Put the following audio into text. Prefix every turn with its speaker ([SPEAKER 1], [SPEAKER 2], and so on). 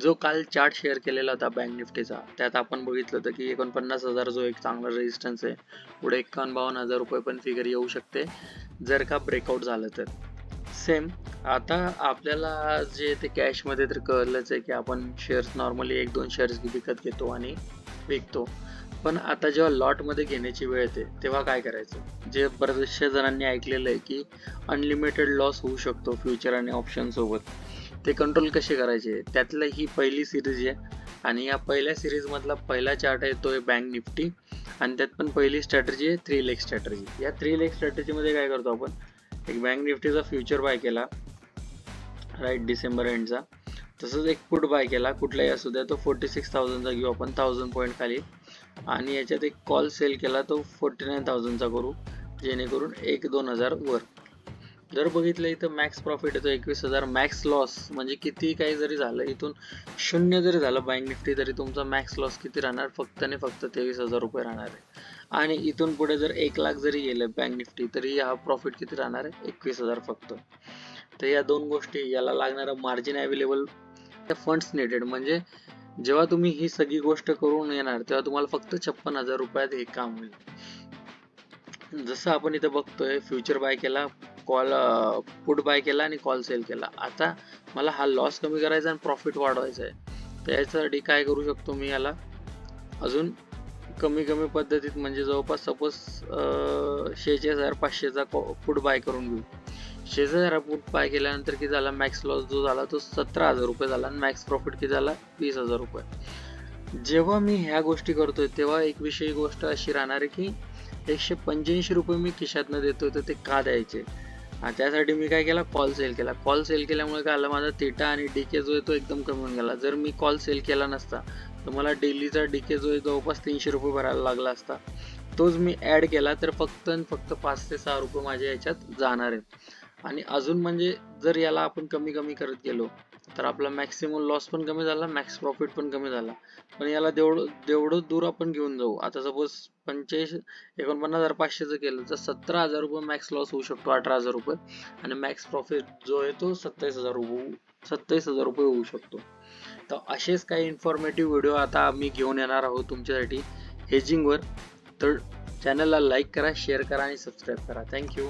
[SPEAKER 1] जो काल chart share केलेला होता बँक निफ्टीचा त्यात आपण बघितलं होतं की एकोणपन्नास हजार जो एक चांगला रेजिस्टन्स आहे पुढे एकावन्न बावन्न हजार रुपये पण फिगर येऊ शकते जर का ब्रेकआउट झालं तर. सेम आता आपल्याला जे ते कॅशमध्ये तर कळलंच आहे की आपण शेअर्स नॉर्मली एक दोन शेअर्स विकत घेतो आणि विकतो. पण आता जेव्हा लॉटमध्ये घेण्याची वेळ येते तेव्हा काय करायचं? जे बरेचशे जणांनी ऐकलेलं आहे की अनलिमिटेड लॉस होऊ शकतो फ्युचर आणि ऑप्शनसोबत ते कंट्रोल कसे करायचे? त्यातलं ही पहिली सिरीज आहे. आणि या पहिल्या सिरीजमधला पहिला चार्ट आहे तो आहे बँक निफ्टी आणि त्यात पण पहिली स्ट्रॅटजी आहे थ्री लेग स्ट्रॅटर्जी या थ्री लेग स्ट्रॅटजीमध्ये काय करतो आपण? एक बँक निफ्टीचा फ्युचर बाय केला राईट डिसेंबर एंडचा तसंच एक पुट बाय केला कुठलाही असू द्या तो फोर्टी सिक्स थाउजंडचा घेऊ आपण थाउजंड पॉईंट खाली. आणि याच्यात एक कॉल सेल केला तो फोर्टी नाईन थाउजंडचा करू जेणेकरून एक दोन हजार वर. जर बघितलं इथं मॅक्स प्रॉफिट येतो एकवीस हजार मॅक्स लॉस म्हणजे किती काही जरी झालं इथून शून्य जरी झालं बँक निफ्टी तरी तुमचा मॅक्स लॉस किती राहणार? फक्त आणि फक्त तेवीस हजार रुपये राहणार आहे. आणि इथून पुढे जर एक लाख जरी गेलं बँक निफ्टी तरी हा प्रॉफिट किती राहणार आहे? एकवीस हजार फक्त. तर या दोन गोष्टी याला लागणारं मार्जिन अवेलेबल फंड्स निडेड म्हणजे जेव्हा तुम्ही ही सगळी गोष्ट करून येणार तेव्हा तुम्हाला फक्त छप्पन हजार रुपयात हे काम होईल. जसं आपण इथं बघतोय फ्युचर बाय केला कॉल पुट बाय केला आणि कॉल सेल केला. आता मला हा लॉस कमी करायचा आणि प्रॉफिट वाढवायचा आहे. तर याच्यासाठी काय करू शकतो मी याला? अजून कमी कमी पद्धतीत म्हणजे जवळपास सपोज शेहेचाळीस हजार पाचशेचा कॉ पुट बाय करून घेऊ. शेहेचाळीस हजार पुट बाय केल्यानंतर किती झाला? मॅक्स लॉस जो झाला तो सतरा हजार रुपये झाला आणि मॅक्स प्रॉफिट किती झाला? वीस हजार रुपये. जेव्हा मी ह्या गोष्टी करतोय तेव्हा एक विषयी गोष्ट अशी राहणार आहे की एकशे पंच्याऐंशी रुपये मी खिशातनं देतोय तर ते का द्यायचे? आणि त्यासाठी मी काय केला? कॉल सेल केला. कॉल सेल केल्यामुळे काय आलं माझा थिटा आणि डीके जो आहे तो एकदम कमी होऊन गेला. जर मी कॉल सेल केला नसता तर मला डेलीचा डीके जो आहे जवळपास तीनशे रुपये भरायला लागला असता. तोच मी ॲड केला तर फक्त आणि फक्त पाच ते सहा रुपये माझ्या याच्यात जाणार आहेत. आणि अजून म्हणजे जर याला आपण कमी कमी करत गेलो तर आपला मॅक्सिमम लॉस पण कमी झाला मॅक्स प्रॉफिट पण कमी झाला. पण याला तेवढं तेवढं दूर आपण घेऊन जाऊ. आता सपोज पंचेचाळीस एकोणपन्नास हजार पाचशेचं केलं तर सतरा हजार रुपये मॅक्स लॉस होऊ शकतो अठरा हजार रुपये. आणि मॅक्स प्रॉफिट जो आहे तो सत्तावीस हजार रुपये सत्तावीस हजार रुपये होऊ शकतो. तर असेच काही इन्फॉर्मेटिव्ह व्हिडिओ आता आम्ही घेऊन येणार आहोत तुमच्यासाठी हेजिंगवर तर चॅनलला लाईक करा शेअर करा आणि सबस्क्राईब करा. थँक्यू